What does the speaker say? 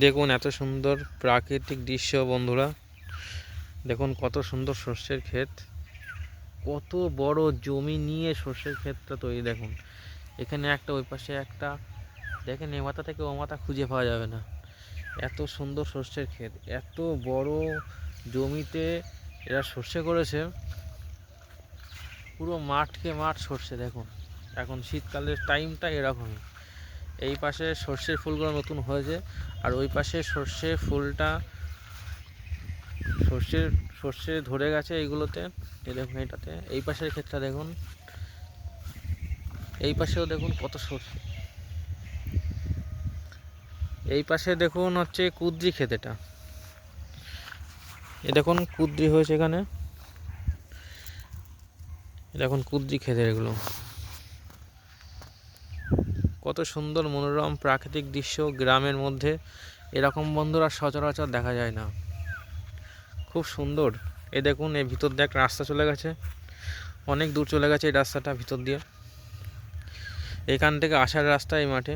দেখুন এত সুন্দর প্রাকৃতিক দৃশ্য, বন্ধুরা। দেখুন কত সুন্দর সর্ষের ক্ষেত। কত বড় জমি নিয়ে সর্ষের ক্ষেতটা তৈরি, দেখুন। এখানে একটা, ওই পাশে একটা। দেখেন, এ মাথা থেকে ও মাথা খুঁজে পাওয়া যাবে না। এত সুন্দর সর্ষের ক্ষেত, এত বড় জমিতে এরা সর্ষে করেছে। পুরো মাঠকে মাঠ সর্ষে, দেখুন। এখন শীতকালের টাইমটা এরকমই। এই পাশে সর্ষের ফুলগুলো নতুন হয়েছে। আর ওই পাশে সর্ষে ফুলটা সর্ষের সর্ষে ধরে গেছে এইগুলোতে। এই দেখুন এটাতে। এই পাশের ক্ষেতটা দেখুন। এই পাশেও দেখুন কত সর্ষে এই পাশে দেখুন হচ্ছে কুদ্রি ক্ষেত এটা। এ দেখুন কুদ্রি হয়েছে এখানে। দেখুন কুদ্রি ক্ষেতের এগুলো। কত সুন্দর মনোরম প্রাকৃতিক দৃশ্য গ্রামের মধ্যে এরকম বন্ধুরা সচরাচর দেখা যায় না। খুব সুন্দর। এ দেখুন এই ভিতর দিয়ে একটা রাস্তা চলে গেছে। অনেক দূর চলে গেছে এই রাস্তাটা ভিতর দিয়ে। এখান থেকে আসার রাস্তা এই মাঠে।